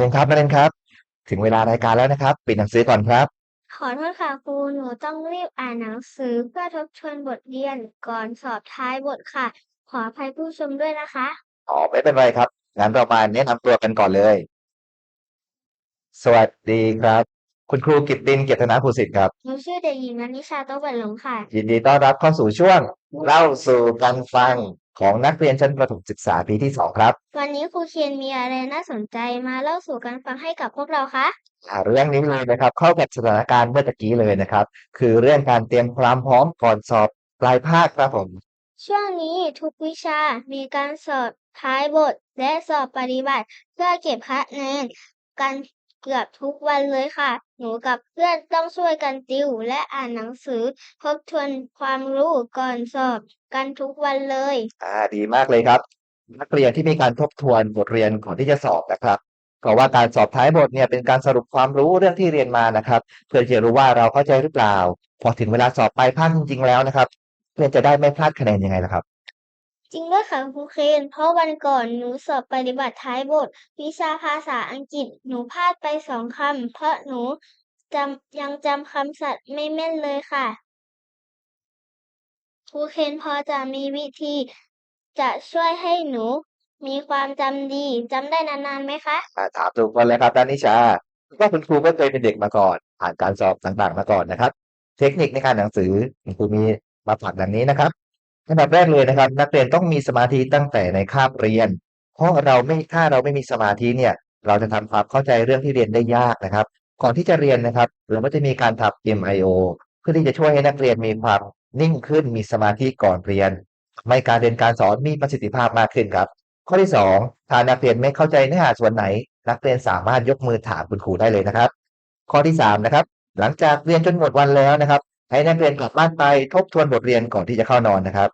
นักเรียนครับนักเรียนครับ ถึงเวลารายการแล้วนะครับ ปิดหนังสือก่อนครับ ขอโทษค่ะครูหนูต้องรีบอ่านหนังสือเพื่อทบทวนบทเรียนก่อนสอบท้ายบทค่ะ ขออภัยผู้ชมด้วยนะคะ อ๋อไม่เป็นไรครับงั้นเรามาแนะนำตัวกันก่อนเลย สวัสดีครับ คุณครูกิตตินเกียรตินาภูสิทธิ์ครับ หนูชื่อเด็กหญิงนันนิชาโตะบันหลงค่ะ ยินดีต้อนรับเข้าสู่ช่วง เล่าสู่กันฟัง ของนักเรียนชั้นประถมศึกษาปีที่สองครับ วันนี้ครูเคียนมีอะไรน่าสนใจมาเล่าสู่กันฟังให้กับพวกเราคะอ่าเรื่องนี้เลยนะครับ เข้ากับสถานการณ์เมื่อตะกี้เลยนะครับ คือเรื่องการเตรียมความพร้อมก่อนสอบปลายภาคครับผม ช่วงนี้ทุกวิชามีการสอบท้ายบทและสอบปฏิบัติ เพื่อเก็บคะแนนกัน เกือบทุกวันเลยค่ะ หนูกับเพื่อนต้องช่วยกันติวและอ่านหนังสือทบทวนความรู้ก่อนสอบกันทุกวันเลย อ่าดีมากเลยครับ นักเรียนที่มีการทบทวนบทเรียนก่อนที่จะสอบนะครับเพราะว่าการสอบท้ายบทเนี่ยเป็นการสรุปความรู้เรื่องที่เรียนมานะครับ เพื่อจะรู้ว่าเราเข้าใจหรือเปล่า พอถึงเวลาสอบปลายภาคจริงๆแล้วนะครับ เพื่อนจะได้ไม่พลาดคะแนนยังไงล่ะครับ จริงด้วยค่ะครูเคน เพราะวันก่อนหนูสอบปฏิบัติท้ายบท วิชาภาษาอังกฤษหนูพลาดไปสองคำเพราะหนูจำยังจำคำศัพท์ไม่แม่นเลยค่ะครูเคนพอจะมีวิธี จะช่วยให้หนูมีความจำดีจำได้นานๆไหมคะ อ่าถามถูกคนเลยครับด้านนิชาก็คุณครูก็เคยเป็นเด็กมาก่อน ผ่านการสอบต่างๆมาก่อนนะครับ เทคนิคในการอ่านหนังสือคุณครูมีมาฝากดังนี้นะครับ อันดับแรกเลยนะครับ นักเรียนต้องมีสมาธิตั้งแต่ในคาบเรียน เพราะเราไม่ถ้าเราไม่มีสมาธิเนี่ยเราจะทำความเข้าใจเรื่องที่เรียนได้ยากนะครับ ก่อนที่จะเรียนนะครับ เราก็จะมีการทำ MIO เพื่อที่จะช่วยให้นักเรียนมีความนิ่งขึ้นมีสมาธิก่อนเรียนทำให้การเรียนการสอนมีประสิทธิภาพมากขึ้นครับ ข้อที่สองถ้านักเรียนไม่เข้าใจเนื้อหาส่วนไหน นักเรียนสามารถยกมือถามคุณครูได้เลยนะครับ ข้อที่สามนะครับหลังจากเรียนจนหมดวันแล้วนะครับ ให้นักเรียนกลับบ้านไปทบทวนบทเรียนก่อนที่จะเข้านอนนะครับ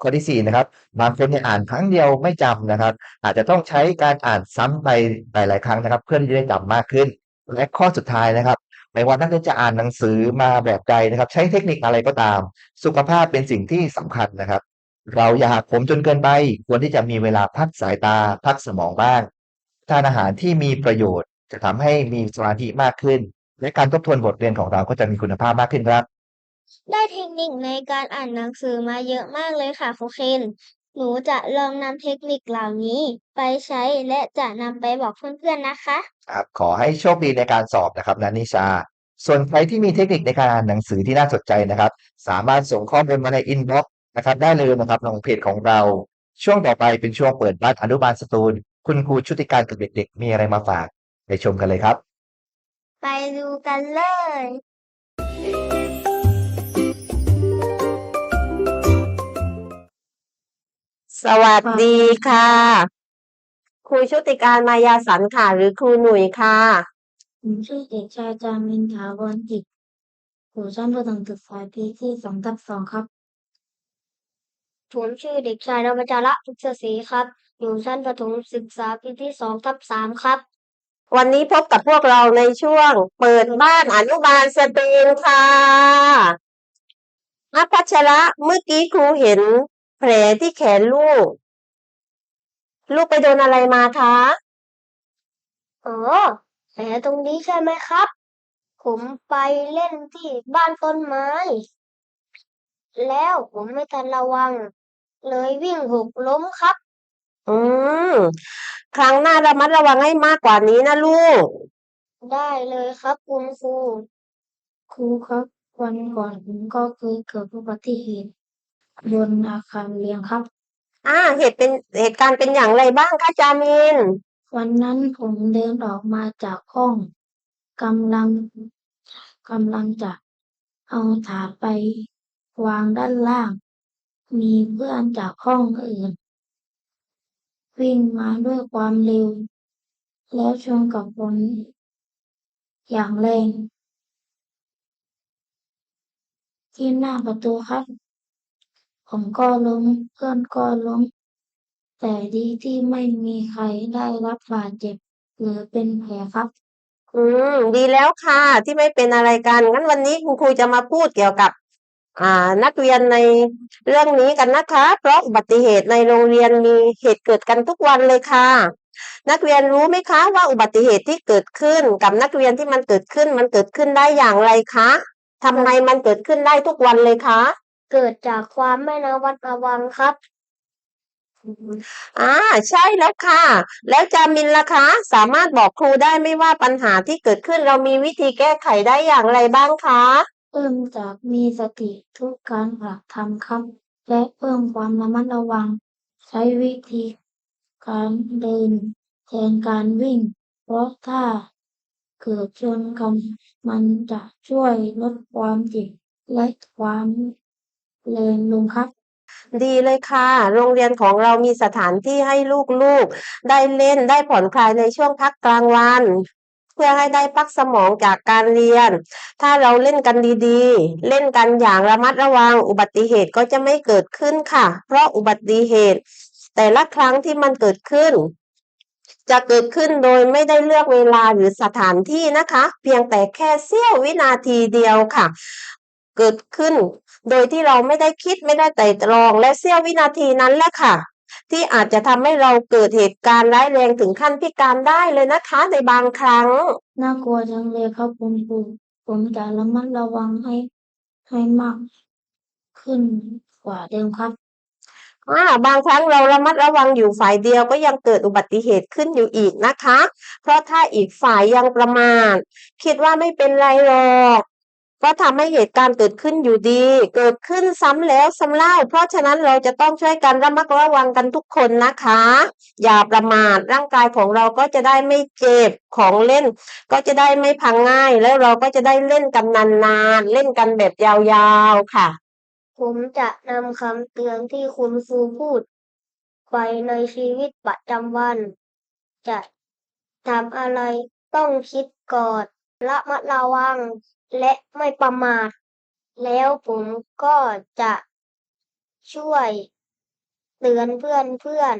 ข้อที่สี่นะครับ บางคนเนี่ยอ่านครั้งเดียวไม่จำนะครับ อาจจะต้องใช้การอ่านซ้ำไปหลาย ๆ ครั้งนะครับ เพื่อที่จะได้จำมากขึ้น และข้อสุดท้ายนะครับไม่ว่านักเรียนจะอ่านหนังสือมาแบบใดนะครับ ใช้เทคนิคอะไรก็ตาม สุขภาพเป็นสิ่งที่สำคัญนะครับ เราอย่าหักโหมจนเกินไป ควรที่จะมีเวลาพักสายตา พักสมองบ้างทานอาหารที่มีประโยชน์ จะทำให้มีสมาธิมากขึ้น และการทบทวนบทเรียนของเราก็จะมีคุณภาพมากขึ้นครับ ได้เทคนิคในการอ่านหนังสือมาเยอะมากเลยค่ะครูเคน หนูจะลองนำเทคนิคเหล่านี้ไปใช้และจะนำไปบอกเพื่อนๆนะคะ ครับขอให้โชคดีในการสอบนะครับนันนิชา ส่วนใครที่มีเทคนิคในการอ่านหนังสือที่น่าสนใจนะครับ สามารถส่งข้อมูลมาในอินบ็อกซ์นะครับได้เลยนะครับในเพจของเรา ช่วงต่อไปเป็นช่วงเปิดบ้านอนุบาลสตูล คุณครูชุติการกับเด็กๆ มีอะไรมาฝากไปชมกันเลยครับ ไปดูกันเลย สวัสดีค่ะ ครูชุติการมายาสันค่ะ หรือครูหนุ่ยค่ะผมชื่อเด็กชายจามินถาวรจิตอยู่ชั้นประถมศึกษาปีที่สองทับสองครับ ผมชื่อเด็กชายนวจาระพุทธศรีครับ อยู่ชั้นประถมศึกษาปีที่สองทับสามครับ วันนี้พบกับพวกเราในช่วง เปิดบ้านอนุบาลสตรีมค่ะอาพัชระเมื่อกี้ครูเห็น แผลที่แขนลูก ลูกไปโดนอะไรมาคะ อ๋อแผลตรงนี้ใช่ไหมครับ ผมไปเล่นที่บ้านต้นไม้ แล้วผมไม่ทันระวัง เลยวิ่งหกล้มครับ อืม ครั้งหน้าระมัดระวังให้มากกว่านี้นะลูก ได้เลยครับคุณครู ครูครับ วันก่อนผมก็เคยเกิดอุบัติเหตุ บนอาคารเรียนครับ อ่า เหตุเป็นเหตุการณ์เป็นอย่างไรบ้างคะจามิน วันนั้นผมเดินออกมาจากห้องกำลังกำลังจะเอาถาดไปวางด้านล่าง มีเพื่อนจากห้องอื่น วิ่งมาด้วยความเร็ว แล้วชนกับผมอย่างแรงที่หน้าประตูครับ ผมก็ล้ม เพื่อนก็ล้ม แต่ดีที่ไม่มีใครได้รับบาดเจ็บ หรือเป็นแผลครับ อืมดีแล้วค่ะที่ไม่เป็นอะไรกันงั้นวันนี้คุณครูจะมาพูดเกี่ยวกับ อ่า นักเรียนในเรื่องนี้กันนะคะ เพราะอุบัติเหตุในโรงเรียนมีเหตุเกิดกันทุกวันเลยค่ะ นักเรียนรู้ไหมคะว่าอุบัติเหตุที่เกิดขึ้นกับนักเรียนที่มันเกิดขึ้นมันเกิดขึ้นได้อย่างไรคะทำไมมันเกิดขึ้นได้ทุกวันเลยคะ เกิดจากความไม่ระมัดระวังครับ อ่า ใช่แล้วค่ะ แล้วจามินล่ะคะ สามารถบอกครูได้ไหมว่าปัญหาที่เกิดขึ้นเรามีวิธีแก้ไขได้อย่างไรบ้างคะเริ่มจากมีสติทุกการกระทำครับ และเพิ่มความระมัดระวัง ใช้วิธีการเดินแทนการวิ่ง เพราะถ้าเกิดชนกันมันจะช่วยลดความเจ็บและความ แรงลงครับ ดีเลยค่ะ โรงเรียนของเรามีสถานที่ให้ลูกๆ ได้เล่นได้ผ่อนคลายในช่วงพักกลางวัน เพื่อให้ได้พักสมองจากการเรียน ถ้าเราเล่นกันดีๆ เล่นกันอย่างระมัดระวังอุบัติเหตุก็จะไม่เกิดขึ้นค่ะ เพราะอุบัติเหตุ แต่ละครั้งที่มันเกิดขึ้น จะเกิดขึ้นโดยไม่ได้เลือกเวลาหรือสถานที่นะคะ เพียงแต่แค่เสี้ยววินาทีเดียวค่ะ เกิดขึ้น โดยที่เราไม่ได้คิดไม่ได้ไตร่ตรองและเสี้ยววินาทีนั้นแหละค่ะ ที่อาจจะทำให้เราเกิดเหตุการณ์ร้ายแรงถึงขั้นพิการได้เลยนะคะในบางครั้ง น่ากลัวจังเลยครับคุณครูผมจะระมัดระวังให้ให้มาก ขึ้นกว่าเดิมครับ อ่าบางครั้งเราระมัดระวังอยู่ฝ่ายเดียวก็ยังเกิดอุบัติเหตุขึ้นอยู่อีกนะคะ เพราะถ้าอีกฝ่ายยังประมาทคิดว่าไม่เป็นไรหรอก ก็ทำให้เหตุการณ์เกิดขึ้นอยู่ดี เกิดขึ้นซ้ำแล้วซ้ำเล่า เพราะฉะนั้นเราจะต้องช่วยกันระมัดระวังกันทุกคนนะคะ อย่าประมาทร่างกายของเราก็จะได้ไม่เจ็บของเล่น ก็จะได้ไม่พังง่าย แล้วเราก็จะได้เล่นกันนานๆเล่นกันแบบยาวๆค่ะ ผมจะนำคำเตือนที่คุณครูพูด ไปในชีวิตประจำวัน จะทำอะไรต้องคิดก่อนระมัดระวัง และไม่ประมาท แล้วผมก็จะช่วยเตือนเพื่อนเพื่อน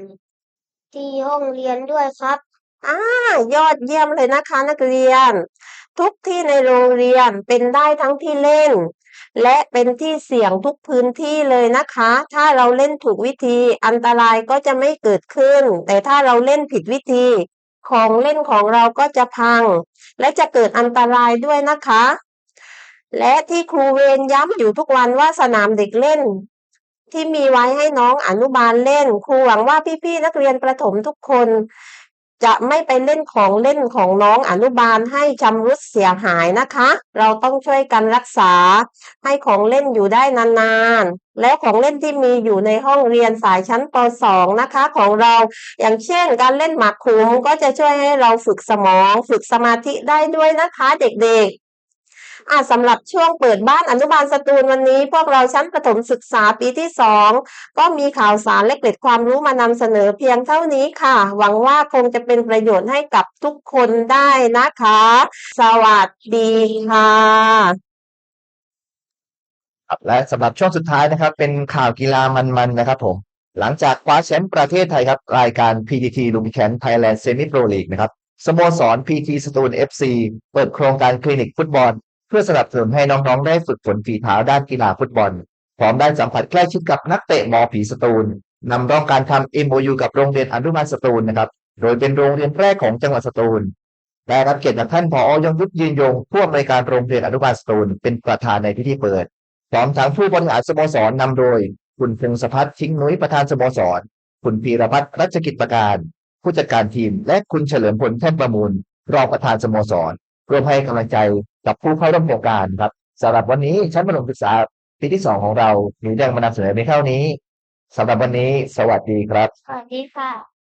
ๆ ที่ห้องเรียนด้วยครับอ่ายอดเยี่ยมเลยนะคะนักเรียน ทุกที่ในโรงเรียนเป็นได้ทั้งที่เล่น และเป็นที่เสี่ยงทุกพื้นที่เลยนะคะ ถ้าเราเล่นถูกวิธีอันตรายก็จะไม่เกิดขึ้น แต่ถ้าเราเล่นผิดวิธี ของเล่นของเราก็จะพัง และจะเกิดอันตรายด้วยนะคะ และที่ครูเวรย้ำอยู่ทุกวันว่าสนามเด็กเล่น ที่มีไว้ให้น้องอนุบาลเล่น ครูหวังว่าพี่ๆนักเรียนประถมทุกคน จะไม่ไปเล่นของเล่นของน้องอนุบาลให้ชำรุดเสียหายนะคะ เราต้องช่วยกันรักษา ให้ของเล่นอยู่ได้นานๆ แล้วของเล่นที่มีอยู่ในห้องเรียนสายชั้นป .2 นะคะ ของเราอย่างเช่น การเล่นหมากคุมก็จะช่วยให้เราฝึกสมอง ฝึกสมาธิได้ด้วยนะคะ เด็กๆ อะสำหรับช่วงเปิดบ้านอนุบาลสตูลวันนี้ พวกเราชั้นประถมศึกษาปีที่สองก็มีข่าวสารและเกร็ดความรู้มานำเสนอเพียงเท่านี้ค่ะ หวังว่าคงจะเป็นประโยชน์ให้กับทุกคนได้นะคะ สวัสดีค่ะและสำหรับช่วงสุดท้ายนะครับ เป็นข่าวกีฬามันๆนะครับผมหลังจากคว้าแชมป์ประเทศไทยครับ รายการ PTT ลุมแคนไทยแลนด์เซมิโปรลีกนะครับสโมสร PT สตูล FC เปิดโครงการคลินิกฟุตบอล เพื่อสนับสนุนให้น้องๆ ได้ฝึกฝนฝีเท้าด้านกีฬาฟุตบอล พร้อมได้สัมผัสใกล้ชิดกับนักเตะมอผีสตูลนำร่องการทำ MOU กับโรงเรียนอนุบาลสตูลนะครับ โดยเป็นโรงเรียนแรกของจังหวัดสตูล ได้รับเกียรติจากท่านผอยงยุทธยืนยงผู้อำนวยการโรงเรียนอนุบาลสตูลเป็นประธานในพิธีเปิด พร้อมทั้งผู้บริหารสโมสรนำโดย คุณพงศพัฒน์ทิ้งนุ้ยประธานสโมสร คุณพีรพัฒน์รัชกิจประการ ผู้จัดการทีม และคุณเฉลิมพลแท่นประมูล รองประธานสโมสรร่วมให้กำลังใจ กับผู้เข้าร่วมโครงการครับสำหรับวันนี้ชั้นประถมศึกษาปีที่สองของเรามีเรื่องมานำเสนอในเท่านี้สำหรับวันนี้ สวัสดีครับ สวัสดีค่ะ